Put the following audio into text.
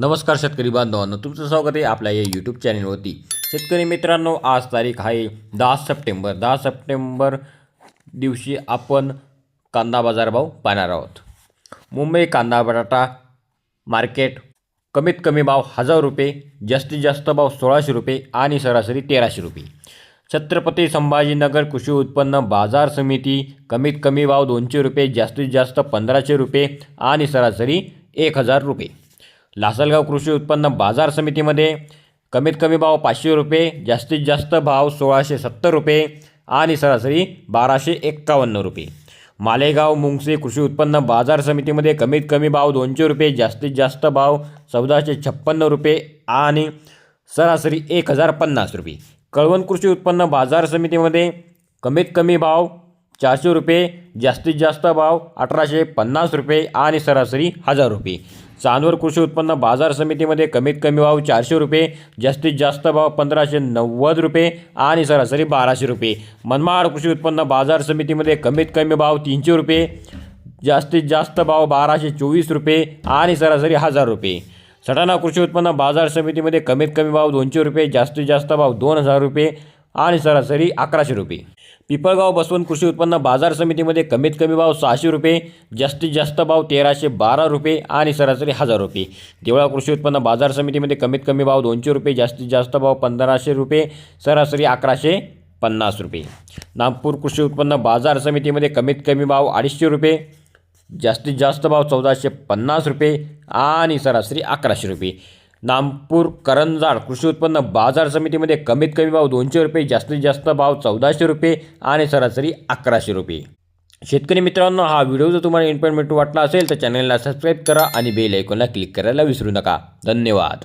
नमस्कार शेतकरी बांधवांनो तुमचं स्वागत आहे आपल्या या यूट्यूब चॅनलवरती शेतकरी मित्रांनो आज तारीख आहे दहा सप्टेंबर. दहा सप्टेंबर दिवशी आपण कांदा बाजारभाव पाहणार आहोत. मुंबई कांदा बटाटा मार्केट कमीत कमी भाव हजार रुपये जास्तीत जास्त भाव सोळाशे रुपये आणि सरासरी तेराशे रुपये. छत्रपती संभाजीनगर कृषी उत्पन्न बाजार समिती कमीत कमी भाव दोनशे रुपये जास्तीत जास्त पंधराशे रुपये आणि सरासरी एक हजार रुपये. लासलगाव कृषी उत्पन्न बाजार समितीमध्ये कमीत कमी भाव पाचशे रुपये जास्तीत जास्त भाव सोळाशे सत्तर रुपये आणि सरासरी बाराशे एक्कावन्न रुपये. मालेगाव मुंगसे कृषी उत्पन्न बाजार समितीमध्ये कमीत कमी भाव दोनशे रुपये जास्तीत जास्त भाव चौदाशे छप्पन्न रुपये आणि सरासरी एक हजार पन्नास रुपये. कळवण कृषी उत्पन्न बाजार समितीमध्ये कमीत कमी भाव चारशे रुपये जास्तीत जास्त भाव अठराशे पन्नास रुपये आणि सरासरी हजार रुपये. चांदवर कृषी उत्पन्न बाजार समितीमध्ये कमीत कमी भाव चारशे रुपये जास्तीत जास्त भाव पंधराशे नव्वद रुपये आणि सरासरी बाराशे रुपये. मनमाड कृषी उत्पन्न बाजार समितीमध्ये कमीत कमी भाव तीनशे रुपये जास्तीत जास्त भाव बाराशे चोवीस रुपये आणि सरासरी हजार रुपये. सटाणा कृषी उत्पन्न बाजार समितीमध्ये कमीत कमी भाव दोनशे रुपये जास्तीत जास्त भाव दोन हजार रुपये आणि सरासरी अकराशे रुपये. पिपळगाव बसवंत कृषी उत्पन्न बाजार समितीमध्ये कमीत कमी भाव सहाशे रुपये जास्तीत जास्त भाव तेराशे बारा रुपये आणि सरासरी हजार रुपये. देवळा कृषी उत्पन्न बाजार समितीमध्ये कमीत कमी भाव दोनशे रुपये जास्तीत जास्त भाव पंधराशे रुपये सरासरी अकराशे पन्नास रुपये. नागपूर कृषी उत्पन्न बाजार समितीमध्ये कमीत कमी भाव अडीचशे रुपये जास्तीत जास्त भाव चौदाशे पन्नास रुपये आणि सरासरी अकराशे रुपये. नामपूर करंजाड कृषी उत्पन्न बाजार समितीमध्ये कमीत कमी भाव दोनशे रुपये जास्तीत जास्त भाव चौदाशे रुपये आणि सरासरी अकराशे रुपये. शेतकरी मित्रांनो हा व्हिडिओ जर तुम्हाला इन्फॉर्मेटिव्ह वाटला असेल तर चॅनलला सबस्क्राईब करा आणि बेल ऐकूनला क्लिक करायला विसरू नका. धन्यवाद.